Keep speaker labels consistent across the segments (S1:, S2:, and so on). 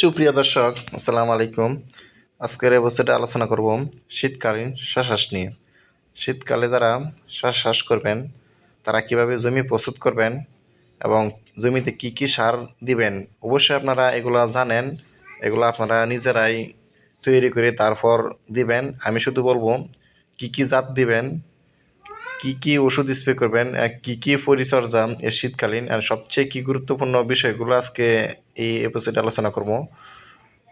S1: সুপ্রিয় দর্শক, আসসালামু আলাইকুম। আজকের বছরটা আলোচনা করব শীতকালীন শ্বাস নিয়ে। শীতকালে যারা শ্বাস করবেন, তারা কীভাবে জমি প্রস্তুত করবেন এবং জমিতে কি কি সার দিবেন, অবশ্যই আপনারা এগুলো জানেন, এগুলো আপনারা নিজেরাই তৈরি করে তারপর দিবেন। আমি শুধু বলব, কি কি জাত দিবেন কি কি ওষুধ স্প্রে করবেন কি কি পরিচর্যা শীতকালীন, আর সবচেয়ে কি গুরুত্বপূর্ণ বিষয়গুলো আজকে এই এপিসোডে আলোচনা করব।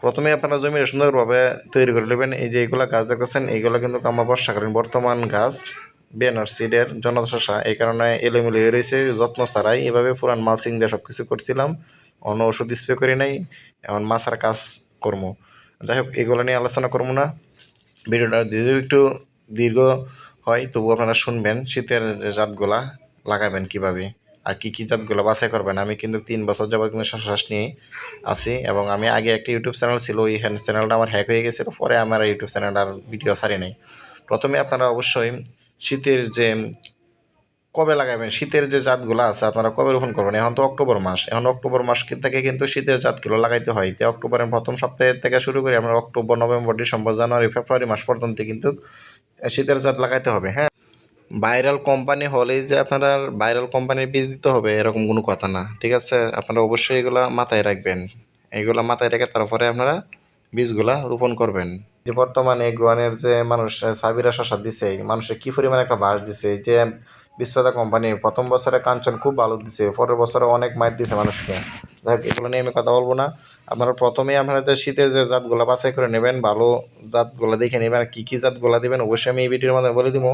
S1: প্রথমে আপনারা জমি সুন্দরভাবে তৈরি করে নেবেন। এই যে এইগুলা গাছ দেখতেছেন এইগুলো কিন্তু আমার বর্ষাকালীন বর্তমান গাছ, বেনার সিডের জনদশা এই কারণে এলোমেলো হয়ে রয়েছে, যত্ন ছাড়াই এভাবে পুরান মালসিং দিয়ে সব কিছু করছিলাম। অন্য ওষুধ স্প্রে করি নাই, এখন মাছার কাজ কর্ম যাই হোক, এগুলো নিয়ে আলোচনা করব না। ভিডিওটা যদিও একটু দীর্ঘ হয় তবু আপনারা শুনবেন, শীতের জাতগুলা লাগাবেন কীভাবে আর কী কী জাতগুলো বাছাই করবেন। আমি কিন্তু তিন বছর যাবত কিন্তু শ্বাস নিয়ে আছি এবং আমি আগে একটা ইউটিউব চ্যানেল ছিল, ওই হ্যান্ড চ্যানেলটা আমার হ্যাক হয়ে গেছিল, পরে আমার ইউটিউব চ্যানেলটার ভিডিও ছাড়ি নাই। প্রথমে আপনারা অবশ্যই শীতের যে কবে লাগাবেন, শীতের যে জাতগুলো আছে আপনারা কবে রোপণ করবেন? এখন তো অক্টোবর মাস, এখন অক্টোবর মাস থেকে কিন্তু শীতের জাতগুলো লাগাইতে হয়। তো অক্টোবরের প্রথম সপ্তাহের থেকে শুরু করে আমরা October, November, December, January, February মাস পর্যন্ত কিন্তু শীতের জাত লাগাইতে হবে হ্যাঁ? ভাইরাল কোম্পানি হলেই যে আপনারা ভাইরাল কোম্পানির বীজ দিতে হবে, এরকম কোনো কথা না, ঠিক আছে? আপনারা অবশ্যই এগুলো মাথায় রাখবেন। এগুলো মাথায় রেখে তারপরে আপনারা বীজগুলা রোপণ করবেন। যে বর্তমানে গ্রোয়ানের যে মানুষ, সাবিরা শশা দিছে, মানুষের কী পরিমাণে একটা বাস দিছে যে বিশ্বতা কোম্পানি প্রথম বছরে কাঞ্চন খুব ভালো দিছে পরের বছরে অনেক মাইর দিছে মানুষকে। হোক, এগুলো নিয়ে আমি কথা বলব না। আপনারা প্রথমেই আপনারা যে শীতের যে জাতগুলো বাছাই করে নেবেন ভালো জাতগুলো দেখে নেবেন কী কী জাতগুলো দেবেন অবশ্যই আমি এই ভিডিওর মাধ্যমে বলে দিব।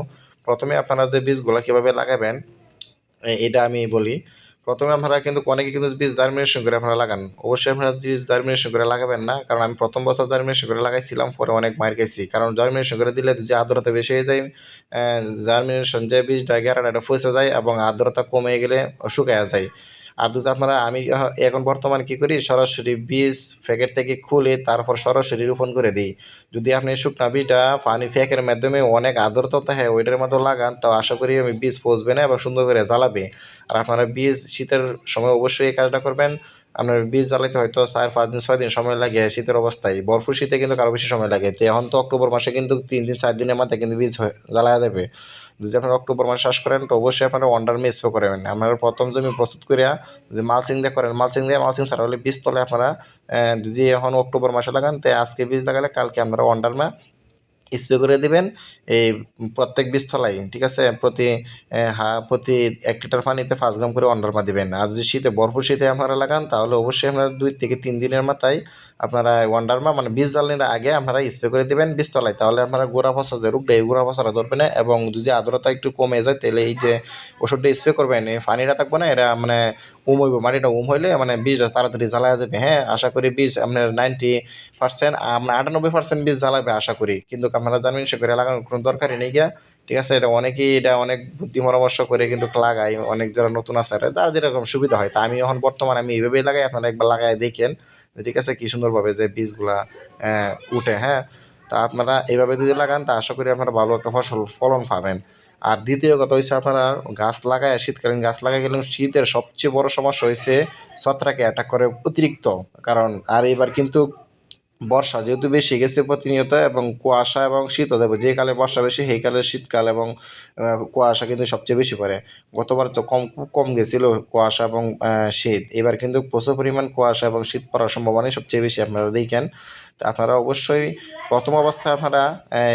S1: প্রথমে আপনারা যে বীজগুলো কীভাবে লাগাবেন এটা আমি বলি। প্রথমে আপনারা কিন্তু অনেকে কিন্তু বীজ জার্মিনেশন করে আপনারা লাগান। অবশ্যই আপনারা বীজ জার্মিনেশন করে লাগাবেন না, কারণ আমি প্রথম বছর জার্মিনেশন করে লাগাইছিলাম, পরে অনেক মার গেছি কারণ জার্মিনেশন করে দিলে যে আর্দ্রতা বেশি হয়ে যায় জার্মিনেশন যে বীজটা গেরাটা এটা ফসে যায় এবং আর্দ্রতা কমে গেলে শুকায় যায়। আর যদি আপনারা, আমি এখন বর্তমান কি করি, সরাসরি বীজ প্যাকেট থেকে খুলে তারপর সরাসরি রোপণ করে দিই। যদি আপনি শুকনা বীজটা পানি ফ্যাকের মাধ্যমে অনেক আর্দ্রতা থাকে ওইটার মধ্যে লাগান তো আশা করি আমি বীজ পচবে না এবং সুন্দর করে জ্বালাবে। আর আপনারা বীজ শীতের সময় অবশ্যই এই কাজটা করবেন। আপনার বীজ জ্বালাইতে হয়তো চার, পাঁচ দিন, ছয় দিন সময় লাগে শীতের অবস্থায়। বরফুর শীতে কিন্তু কারও বেশি সময় লাগে। তো এখন তো অক্টোবর মাসে কিন্তু তিন দিন, চার দিনের মাথায় কিন্তু বীজ জ্বালায়া দেবে। যদি আপনারা অক্টোবর মাসে চাষ করেন, তো অবশ্যই আপনারা ওয়ান্ডার মে স্প্রে করবেন আপনারা প্রথম জমি প্রস্তুত করিয়া যদি মালচিং দিয়ে করেন মালচিং দিয়ে মালচিং ছাড়া হলে বীজ তলে আপনারা যদি এখন অক্টোবর মাসে লাগান, তো আজকে বীজ লাগালে কালকে আপনারা ওয়ান্ডার মা স্প্রে করে দেবেন, এই প্রত্যেক বীজতলায় ঠিক আছে? প্রতি হা, প্রতি এক লিটার পানিতে পাঁচ গ্রাম করে অন্ডারমা দেবেন। আর যদি শীতে বরফ শীতে আপনারা লাগান, তাহলে অবশ্যই আপনারা দুই থেকে তিন দিনের মাথায় আপনারা ওয়ান্ডারমা মানে বীজ জ্বালানোর আগে আপনারা স্প্রে করে দেবেন বীজতলায় তাহলে আপনারা গোড়া ফসা যে রোগটা এই গোড়া ফসাটা ধরবে না এবং যদি আর্দ্রতা একটু কমে যায়, তাহলে এই যে ওষুধটা স্প্রে করবেন, এই পানিটা থাকবে না, এটা মানে উম হইব, মাটিটা উম হইলে মানে বীজটা তাড়াতাড়ি জ্বালা যাবে। হ্যাঁ আশা করি বীজ আপনার নাইনটি পার্সেন্ট আমরা আটানব্বই পার্সেন্ট বীজ জ্বালাবে, আশা করি। কিন্তু আপনারা জানবেন সে করে লাগানোর কোনো দরকারই নেই গিয়া। ঠিক আছে, এটা অনেকেই এটা অনেক বুদ্ধি পরামর্শ করে কিন্তু লাগায়, অনেক যারা নতুন আছে তার যেরকম সুবিধা হয়। তা আমি এখন বর্তমানে আমি এইভাবেই লাগাই, আপনারা একবার লাগাই দেখেন। ঠিক আছে, কী সুন্দরভাবে যে বীজগুলা উঠে হ্যাঁ। তা আপনারা এইভাবে যদি লাগান, তা আশা করি আপনারা ভালো একটা ফসল, ফলন পাবেন। আর দ্বিতীয় কথা হচ্ছে আপনারা গাছ লাগায়, শীতকালীন গাছ লাগাই গেলে শীতের সবচেয়ে বড় সমস্যা হয়েছে ছত্রাকে অ্যাটাক করে অতিরিক্ত। কারণ আর এবার কিন্তু বর্ষা যেহেতু বেশি গেছে প্রতিনিয়ত এবং কুয়াশা এবং শীত দেবে যে কালে বর্ষা বেশি, সেই কালে শীতকাল এবং কুয়াশা কিন্তু সবচেয়ে বেশি পড়ে। গতবার তো কম কম গেছিল কুয়াশা এবং শীত। এবার কিন্তু প্রচুর পরিমাণ কুয়াশা এবং শীত পড়ার সম্ভাবনাই সবচেয়ে বেশি আপনারা দেখেন। তো আপনারা অবশ্যই প্রথম অবস্থায় আপনারা,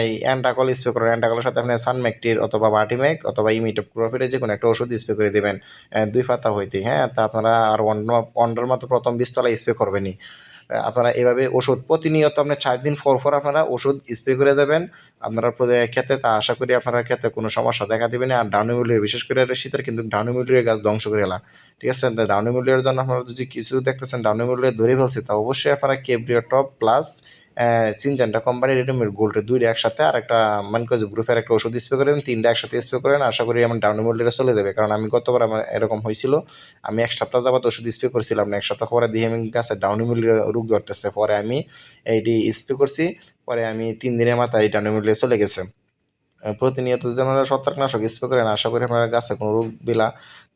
S1: এই অ্যান্টাকল স্প্রে করেন। অ্যান্টাকলের সাথে আপনি সানমেকটির অথবা বাটিমেক অথবা ইমিটপ ক্লোরোফিটের যে কোনো একটা ওষুধ স্প্রে করে দেবেন দুই পাতা হইতে হ্যাঁ? তা আপনারা আর অন্য অন্ডার মতো প্রথম বীজতলায় স্প্রে করবেনই। আপনারা এভাবে ওষুধ প্রতিনিয়ত আপনার চার দিন পর পর আপনারা ওষুধ স্প্রে করে দেবেন। আপনারা খেতে, তা আশা করি আপনারা খেতে কোনো সমস্যা দেখা দেবে না। আর ডাউনিমুলির বিশেষ করে শীতের কিন্তু ডাউনিমুলির গাছ ধ্বংস করে এলা ঠিক আছে? ডাউনিমুলির জন্য আপনারা যদি কিছু দেখতেছেন ডাউনিমুলির ধরে ফেলছে, তা অবশ্যই আপনারা কেব্রিও টপ প্লাস চিনজানটা কোম্পানির রেডিমেড গোল্ড দুইটা একসাথে আর একটা মানকজ গ্রুপের একটা ওষুধ স্প্রে করেন তিনটা একসাথে স্প্রে করেন আশা করি আমার ডাউন ডাউনিমুলিটা চলে যাবে। কারণ আমি গতবার আমার এরকম হয়েছিল, আমি এক সপ্তাহ যাবত ওষুধ স্প্রে করছিলাম না, এক সপ্তাহ পরে দিয়ে আমি গাছে ডাউনিমুলির রোগ ধরতেছে। পরে আমি এইটি স্প্রে করছি, পরে আমি তিন দিনের মাথায় এই ডাউনিমুলিয়া চলে গেছে। প্রতিনিয়ত যেন ছত্রাকনাশক স্প্রে করেন আশা করি আপনার গাছে কোনো রোগ বিলা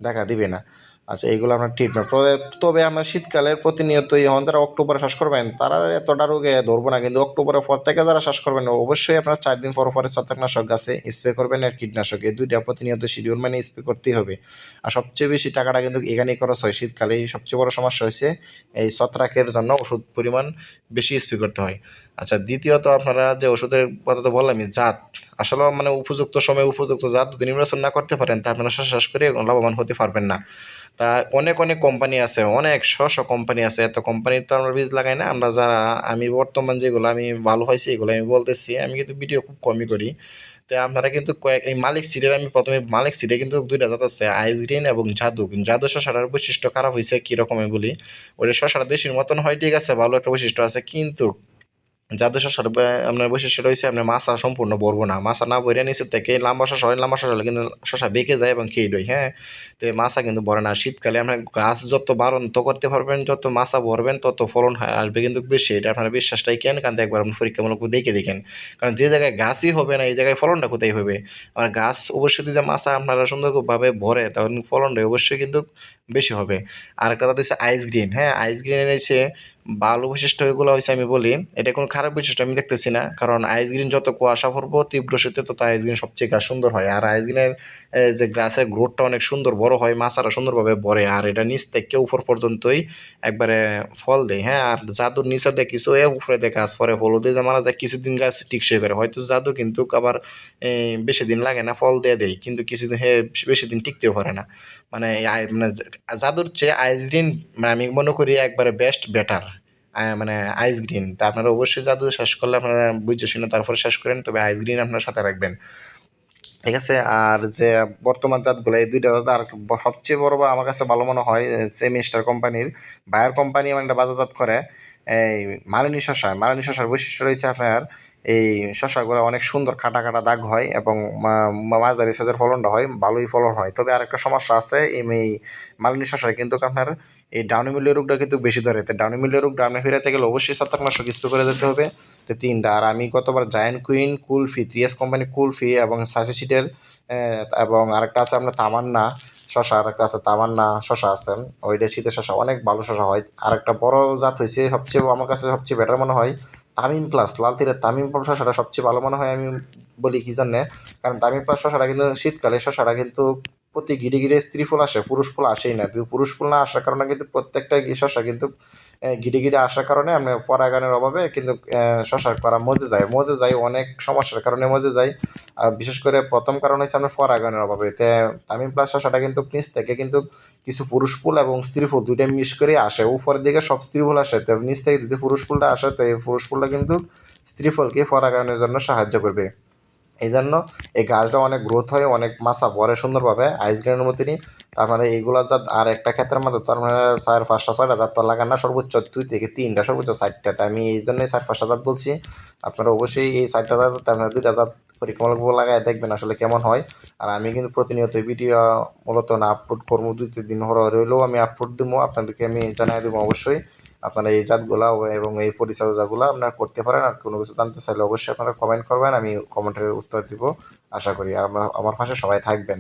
S1: দেখা দিবে না। আচ্ছা এইগুলো আপনার ট্রিটমেন্ট তবে তবে আমরা শীতকালের প্রতিনিয়তই এখন তারা অক্টোবরে শ্বাস করবেন, তারা এতটা রোগে ধরবো না, কিন্তু অক্টোবরের পর থেকে যারা শ্বাস করবেন, অবশ্যই আপনারা চার দিন পর পরে ছত্রাকনাশক গাছে স্প্রে করবেন আর কীটনাশক। এই দুইটা প্রতিনিয়ত শিডিউল মানে স্প্রে করতেই হবে। আর সবচেয়ে বেশি টাকাটা কিন্তু এখানেই খরচ হয়। শীতকালে সবচেয়ে বড় সমস্যা হয়েছে এই ছত্রাকের জন্য ওষুধ পরিমাণ বেশি স্প্রে করতে হয়। আচ্ছা দ্বিতীয়ত আপনারা যে ওষুধের কথা তো বললামই, জাত। আসলে মানে উপযুক্ত সময় উপযুক্ত জাত যদি নির্বাচন না করতে পারেন, তা আপনারা শ্বাস করে লাভবান হতে পারবেন না। তা অনেক অনেক কোম্পানি আছে, অনেক শ শ কোম্পানি আছে। এত কোম্পানির তো আমরা বীজ লাগাই না, আমরা যারা, আমি বর্তমান যেগুলো, আমি ভালো হয়েছি এগুলো আমি বলতেছি, আমি কিন্তু ভিডিও খুব কমই করি। তো আপনারা কিন্তু কয়েক, এই মালিক সিডের, আমি প্রথমে মালিক সিডে কিন্তু দুইটা জাত আছে আইস গ্রিন এবং জাদু। জাদু শশাটার বৈশিষ্ট্য খারাপ হয়েছে, কীরকম বলি? ওই শশাটা দেশের মতন হয়, ঠিক আছে, ভালো একটা বৈশিষ্ট্য আছে, কিন্তু যাদের বে- আপনার বৈশিষ্ট্য রয়েছে, আপনার মাছা সম্পূর্ণ বলব না। মাছা না বইরে নিচের থেকে লম্বা শশা হয়, লম্বা শশা হলে কিন্তু শশা বেঁকে যায় এবং খেয়ে দই হ্যাঁ? তো এই মাছা কিন্তু বড় না। শীতকালে আপনার গাছ যত বাড়ন্ত করতে পারবেন, যত মাছা ভরবেন, তত ফলন আসবে কিন্তু বেশি। এটা আপনার বিশ্বাসটাই কেন? কারণ একবার আপনি পরীক্ষামূলক দেখে দেখেন। কারণ যে জায়গায় গাছই হবে না, এই জায়গায় ফলনটা কোথায় হবে? আর গাছ অবশ্যই যদি মাছা আপনারা সুন্দরভাবে ভরে, তখন ফলনটা অবশ্যই কিন্তু বেশি হবে। আর একটা হচ্ছে আইস গ্রিন হ্যাঁ? আইস গ্রিনের এসে ভালো বৈশিষ্ট্য এগুলো হয়েছে আমি বলি। এটা কোনো খারাপ বৈশিষ্ট্য, আমি দেখতেছি না। কারণ আইস গ্রিন যত কুয়াশা পড়ব তীব্র শীতে তত আইস গ্রিন সবচেয়ে গাছ সুন্দর হয়। আর আইস গ্রিনের যে গ্রাসের গ্রোথটা অনেক সুন্দর, বড় হয়, মাছারা সুন্দরভাবে বড়ে আর এটা নিচ থেকে উপর পর্যন্তই একবারে ফল দেয় হ্যাঁ? আর জাদুর নিচে দেয় কিছু এ, উপরে দেয় গাছ, পরে হলুদে যে মারা যায়, কিছুদিন গাছ টিকসই করে হয়তো জাদু কিন্তু আবার বেশি দিন লাগে না, ফল দিয়ে দেয়। কিন্তু কিছুদিন হে, বেশি দিন টিকতেও পারে না। মানে মানে জাদুর চেয়ে আইস গ্রিন মানে আমি মনে করি একবারে বেস্ট বেটার মানে আইস গ্রিন তা আপনারা অবশ্যই জাদু শেষ করলে আপনারা বুঝে শুনে তারপরে শেষ করেন, তবে আইস গ্রিন আপনার সাথে রাখবেন। ঠিক আছে? আর যে বর্তমান জাতগুলো, এই দুইটা জাত আর সবচেয়ে বড় আমার কাছে ভালো মনে হয় সেমিস্টার কোম্পানির বায়ার কোম্পানি মানে বাজারজাত করে। এই মালিনী শশা মালিনী শশার বৈশিষ্ট্য রয়েছে আপনার, এই শশাগুলো অনেক সুন্দর খাটা খাটা দাগ হয় এবং মাঝারি সাইজের ফলনটা হয়, ভালোই ফলন হয়। তবে আরেকটা সমস্যা আছে, এই মালিনী শশায় কিন্তু আপনার এই ডাউনি মিলের রোগটা কিন্তু বেশি ধরে। তো ডাউনি মিলের রোগ ডাউনি ফিরাতে গেলে অবশ্যই ছত্রাকনাশক স্প্রে করে দিতে হবে। তো তিনটা, আর আমি গতবার জায়ান্ট কুইন কুলফি ত্রিএস কোম্পানি কুলফি এবং সাসি সিটের এবং আরেকটা আছে আপনার তামান্না, শশা, আরেকটা আছে তামান্না, শশা আছে। ওইটা শীতের শশা, অনেক ভালো শশা হয়। আরেকটা বড় জাত হয়েছে, সবচেয়ে আমার কাছে সবচেয়ে বেটার মনে হয়, তামিম প্লাস লাল তীরের তামিম প্লাস শশাটা সবচেয়ে ভালো মনে হয়, আমি বলি কি জন্যে কারণ তামিম প্লাস শশাটা কিন্তু শীতকালে শশাটা কিন্তু প্রতি গিরে গিরে স্ত্রী ফুল আসে, পুরুষ ফুল আসেই না। পুরুষ ফুল না আসার কারণে কিন্তু প্রত্যেকটা শশা কিন্তু গিরে গিরে আসার কারণে আমরা পরাগানের অভাবে কিন্তু আহ, শশা করা মজে যায়। মজে যায় অনেক সমস্যার কারণে মজে যায়। আর বিশেষ করে প্রথম কারণ হচ্ছে আমরা পরাগানের অভাবে। তে তামিম প্লাস শশাটা কিন্তু নিচ থেকে কিন্তু কিছু পুরুষ ফুল এবং স্ত্রী ফুল দুইটা মিশ করে আসে। উপরের দিকে সব স্ত্রী ফুল আসে। তো নিচ থেকে যদি পুরুষ ফুলটা আসে তো এই পুরুষ ফুলটা কিন্তু স্ত্রী ফুলকে পরাগায়নের জন্য সাহায্য করবে। এই জন্য এই গাছটা অনেক গ্রোথ হয়, অনেক মাছা পরে সুন্দরভাবে আইস গ্রেনের তার মানে এইগুলা জাত আর একটা ক্ষেত্রের মধ্যে তার মানে চার, পাঁচটা, ছয়টা জাত তো লাগান না, সর্বোচ্চ দুই থেকে তিনটা, সর্বোচ্চ চারটা। তাই আমি এই জন্যই চার, পাঁচটা জাত বলছি। আপনারা অবশ্যই এই চারটা জাত আপনারা দুইটা জাত পরীক্ষামূলকভাবে লাগায় দেখবেন আসলে কেমন হয়। আর আমি কিন্তু প্রতিনিয়ত ভিডিও মূলত না আপলোড করব, দুই, তিন দিন হরে রইলেও আমি আপলোড দেবো, আপনাদেরকে আমি জানিয়ে দেবো অবশ্যই। আপনারা এই জাতগুলা এবং এই পরিচর্যাগুলো আপনারা করতে পারেন আর কোনো কিছু জানতে চাইলে অবশ্যই আপনারা কমেন্ট করবেন, আমি কমেন্টের উত্তর দিব। আশা করি আমার পাশে সবাই থাকবেন।